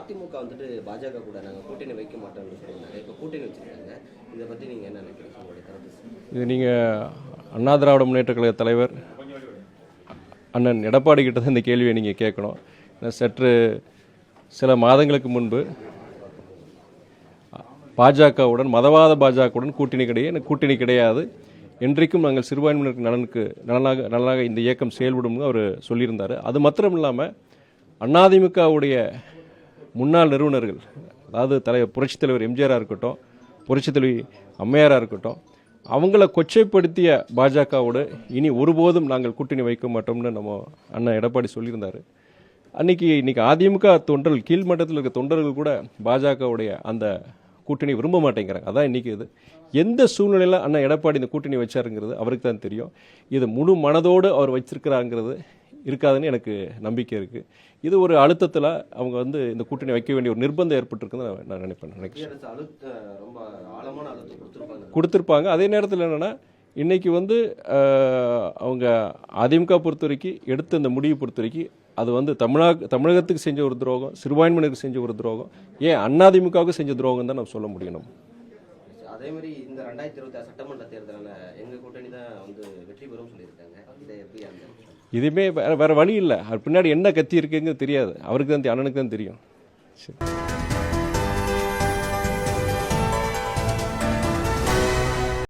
அதிமுக வந்துட்டு பாஜக கூட நாங்கள் கூட்டணி வைக்க மாட்டோம்னு சொல்லியிருந்தாங்க இப்போ கூட்டணி வச்சுருக்காங்க. இதை பற்றி நீங்கள் என்ன நினைக்கிறீங்க? உங்களுடைய கருத்து இது நீங்கள் அண்ணா திராவிட முன்னேற்ற கழக தலைவர் அண்ணன் எடப்பாடி கிட்ட தான் இந்த கேள்வியை நீங்கள் கேட்கணும். சற்று சில மாதங்களுக்கு முன்பு பாஜகவுடன் மதவாத பாஜகவுடன் கூட்டணி கிடையாது. எனக்கு கூட்டணி கிடையாது. என்றைக்கும் நாங்கள் சிறுபான்மையினருக்கு நலனுக்கு நலனாக நலனாக இந்த இயக்கம் செயல்படும் அவர் சொல்லியிருந்தார். அது மாத்திரம் இல்லாமல் அதிமுகவுடைய முன்னாள் நிறுவனர்கள் அதாவது தலைவர் புரட்சித் தலைவர் எம்ஜிஆராக இருக்கட்டும் புரட்சித் தலைவி அம்மையாராக இருக்கட்டும் அவங்கள கொச்சைப்படுத்திய பாஜகவோடு இனி ஒருபோதும் நாங்கள் கூட்டணி வைக்க மாட்டோம்னு நம்ம அண்ணன் எடப்பாடி சொல்லியிருந்தார். அன்னைக்கு இன்றைக்கி அதிமுக தொண்டர்கள் கீழ்மட்டத்தில் இருக்க தொண்டர்கள் கூட பாஜகவுடைய அந்த கூட்டணி விரும்ப மாட்டேங்கிறாங்க. அதான் இன்றைக்கி இது. எந்த சூழ்நிலையில் அண்ணன் எடப்பாடி இந்த கூட்டணி வச்சாருங்கிறது அவருக்கு தான் தெரியும். இது முழு மனதோடு அவர் வச்சிருக்கிறாங்கிறது இருக்காதுன்னு எனக்கு நம்பிக்கை இருக்குது இது ஒரு அழுத்தத்தில் அவங்க வந்து இந்த கூட்டணி வைக்க வேண்டிய ஒரு நிர்பந்தம் ஏற்பட்டிருக்குன்னு நான் நான் நினைப்பேன் நினைக்கிறேன். கொடுத்துருப்பாங்க. அதே நேரத்தில் என்னென்னா இன்னைக்கு வந்து அவங்க அதிமுக பொறுத்த வரைக்கும் எடுத்த இந்த முடிவு பொறுத்த வரைக்கும் அது வந்து தமிழக தமிழகத்துக்கு செஞ்ச ஒரு துரோகம் சிறுபான்மையினருக்கு செஞ்ச ஒரு துரோகம் ஏன் அதிமுகவுக்கு செஞ்ச துரோகம் தான் நம்ம சொல்ல முடியும். நம்ம அதே மாதிரி இந்த ரெண்டாயிரத்தி இருபத்தி ஆறு சட்டமன்ற தேர்தலில் எங்கள் கூட்டணி தான் வந்து வெற்றி பெறும் சொல்லியிருக்காங்க. இதை எப்படி அந்த இதுவுமே வேற வேற வழி இல்லை. அது பின்னாடி என்ன கத்தி இருக்குங்கிறது தெரியாது. அவருக்கு தான் அண்ணனுக்கு தான் தெரியும். சரி.